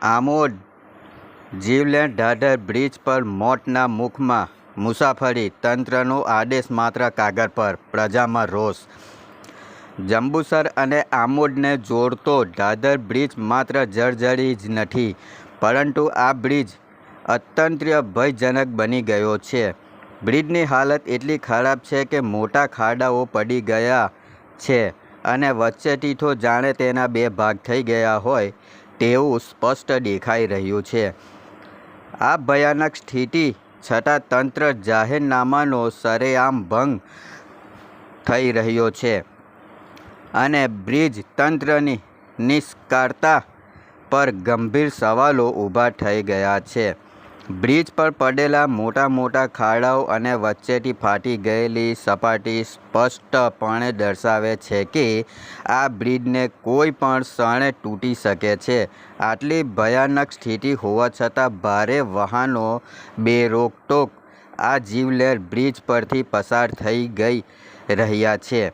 આમોદ જીવલેણ ઢાઢર બ્રિજ પર મોતના મુખમાં મુસાફરી તંત્રનો આદેશ માત્ર કાગળ પર, પ્રજામાં રોષ. જંબુસર અને આમોદને જોડતો ઢાઢર બ્રિજ માત્ર જર્જરી જ નથી, પરંતુ આ બ્રિજ અત્યંત ભયજનક બની ગયો છે. બ્રિજની હાલત એટલી ખરાબ છે કે મોટા ખાડાઓ પડી ગયા છે અને વચ્ચેથી તો જાણે તેના બે ભાગ થઈ ગયા હોય. તેવું સ્પષ્ટ દેખાઈ રહ્યું છે. આ ભયાનક સ્થિતિ છતાં તંત્ર જાહેરનામાનો સરેઆમ ભંગ થઈ રહ્યો છે અને બ્રિજ તંત્રની નિષ્કાળતા પર ગંભીર સવાલો ઊભા થઈ ગયા છે. બ્રિજ પર પડેલા મોટા મોટા ખાડાઓ અને વચ્ચેથી ફાટી ગયેલી સપાટી સ્પષ્ટપણે દર્શાવે છે કે આ બ્રિજને કોઈ પણ ક્ષણે તૂટી શકે છે. આટલી ભયાનક સ્થિતિ હોવા છતાં ભારે વાહનો બેરોકટોક આ જીવલેર બ્રિજ પરથી પસાર થઈ ગઈ રહ્યા છે.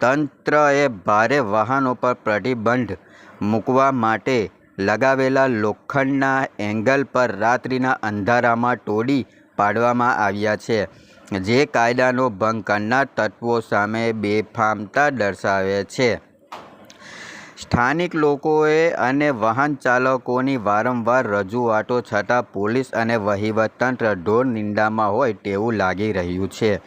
તંત્રએ ભારે વાહનો પર પ્રતિબંધ મૂકવા માટે લગાવેલા લોખંડના એંગલ પર રાત્રિના અંધારામાં તોડી પાડવામાં આવ્યા છે. જે કાયદાનો ભંગ કરનાર તત્વો સામે બેફામતા દર્શાવે છે. સ્થાનિક લોકોએ અને વાહન ચાલકોની વારંવાર રજૂઆતો છતાં પોલીસ અને વહીવટતંત્ર ઢોર નિંદામાં હોય તેવું લાગી રહ્યું છે.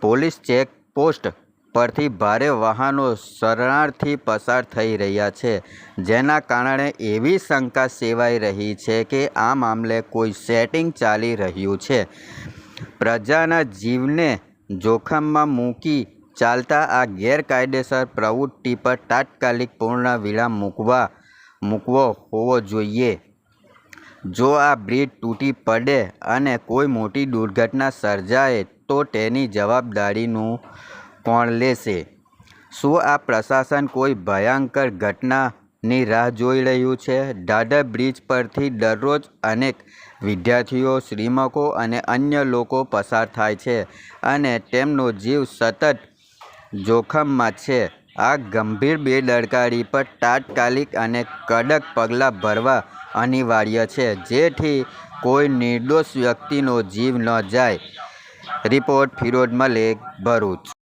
પોલીસ ચેકપોસ્ટ પરથી ભારે વાહનો શરણાર્થી પસાર થઈ રહ્યા છે. જેના કારણે એવી શંકા સેવાઈ રહી છે કે આ મામલે કોઈ સેટિંગ ચાલી રહ્યું છે. પ્રજાના જીવને જોખમમાં મૂકી ચાલતા આ ગેરકાયદેસર પ્રવૃત્તિ પર તાત્કાલિક પૂર્ણ વિરામ મૂકવા, મૂકવો હોવો જોઈએ. જો આ બ્રિજ તૂટી પડે અને કોઈ મોટી દુર્ઘટના સર્જાય, તો તેની જવાબદારીનું કોણ લેશે? શું આ પ્રશાસન કોઈ ભયંકર ઘટનાની રાહ જોઈ રહ્યું છે? દાદર બ્રિજ પરથી દરરોજ અનેક વિદ્યાર્થીઓ, શ્રીમકો અને અન્ય લોકો પસાર થાય છે અને તેમનો જીવ સતત જોખમમાં છે. આ ગંભીર બેદરકારી પર તાત્કાલિક અને કડક પગલાં ભરવા અનિવાર્ય છે, જેથી કોઈ નિર્દોષ વ્યક્તિનો જીવ ન જાય. રિપોર્ટ ફિરોજ મલેક, ભરૂચ.